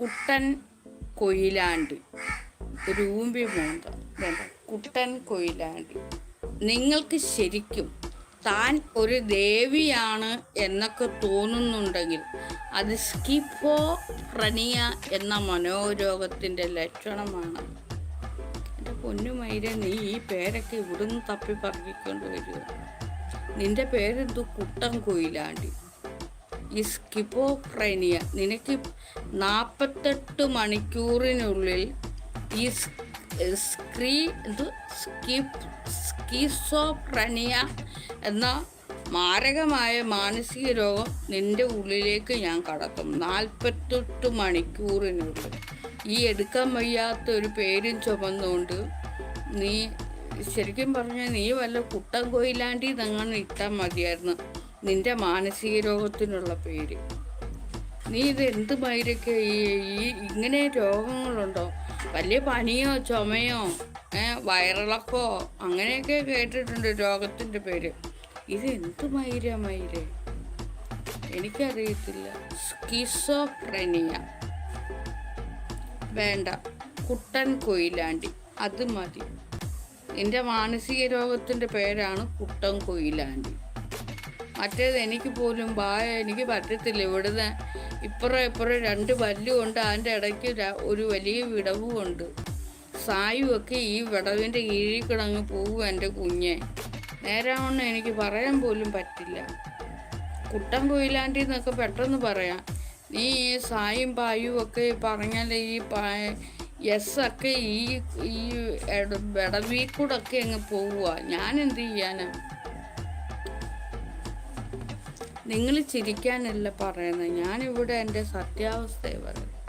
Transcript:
കുട്ടൻ കൊയിലാണ്ടി. രൂപി മോന്ത. വേണ്ട കുട്ടൻ കൊയിലാണ്ടി. നിങ്ങൾക്ക് ശരിക്കും താൻ ഒരു ദേവിയാണ് എന്നൊക്കെ തോന്നുന്നുണ്ടെങ്കിൽ അത് റണിയ എന്ന മനോരോഗത്തിന്റെ ലക്ഷണമാണ്. എന്റെ പൊന്നുമൈര നീ ഈ പേരൊക്കെ ഇവിടുന്ന് തപ്പി പറഞ്ഞിക്കൊണ്ട് വരിക നിന്റെ പേരെന്തു? കുട്ടൻ കൊയിലാണ്ടി. ഈ സ്കിപ്പോഫ്രൈനിയ നിനക്ക് നാൽപ്പത്തെട്ട് മണിക്കൂറിനുള്ളിൽ ഈ സ്ക്രീ എന്ത് സ്കിപ്പ് സ്കീസോഫ്രനിയ എന്ന മാരകമായ മാനസിക രോഗം നിന്റെ ഉള്ളിലേക്ക് ഞാൻ കടത്തും. നാൽപ്പത്തെട്ട് മണിക്കൂറിനുള്ളിൽ. ഈ എടുക്കാൻ വയ്യാത്ത ഒരു പേരും ചുമന്നുകൊണ്ട് നീ ശരിക്കും പറഞ്ഞാൽ നീ വല്ല കുട്ടൻ കൊയിലാണ്ടി നിങ്ങൾ ഇട്ടാൽ മതിയായിരുന്നു. നിന്റെ മാനസിക രോഗത്തിനുള്ള പേര്. നീ ഇത് എന്ത് മൈരൊക്കെ ഈ ഈ ഇങ്ങനെ രോഗങ്ങളുണ്ടോ? വലിയ പനിയോ ചുമയോ വയറിളക്കോ അങ്ങനെയൊക്കെ കേട്ടിട്ടുണ്ട് രോഗത്തിന്റെ പേര്. ഇത് എന്ത് മൈര മൈര എനിക്കറിയത്തില്ല. സ്കിസോഫ്രനിയ. വേണ്ട. കുട്ടൻ കൊയിലാണ്ടി. അത് മതി. എന്റെ മാനസിക രോഗത്തിന്റെ പേരാണ് കുട്ടൻ കൊയിലാണ്ടി. മറ്റേത് എനിക്ക് പോലും ബായ എനിക്ക് പറ്റത്തില്ല ഇവിടുന്ന്. ഇപ്പുറം ഇപ്പുറം രണ്ട് പല്ലുമുണ്ട് അതിന്റെ ഇടയ്ക്ക് ഒരു വലിയ വിടവുമുണ്ട് സായുവൊക്കെ ഈ വിടവിന്റെ കീഴിൽ കിടങ്ങ് പോകും എന്റെ കുഞ്ഞെ. നേരാവണ്ണം എനിക്ക് പറയാൻ പോലും പറ്റില്ല. കുട്ടൻ കൊയിലാണ്ടി എന്നൊക്കെ പെട്ടെന്ന് പറയാം. നീ ഈ സായും പായും ഒക്കെ പറഞ്ഞാൽ ഈ എസ് ഒക്കെ ഈ ഈ എട- വിടവിൽ കൂടെ ഒക്കെ അങ്ങ് പോവുക. ഞാൻ എന്ത് ചെയ്യാനാ? നിങ്ങൾ ചിരിക്കാനല്ല പറയുന്നത്. ഞാനിവിടെ എന്റെ സത്യാവസ്ഥയെ പറയുന്നത്.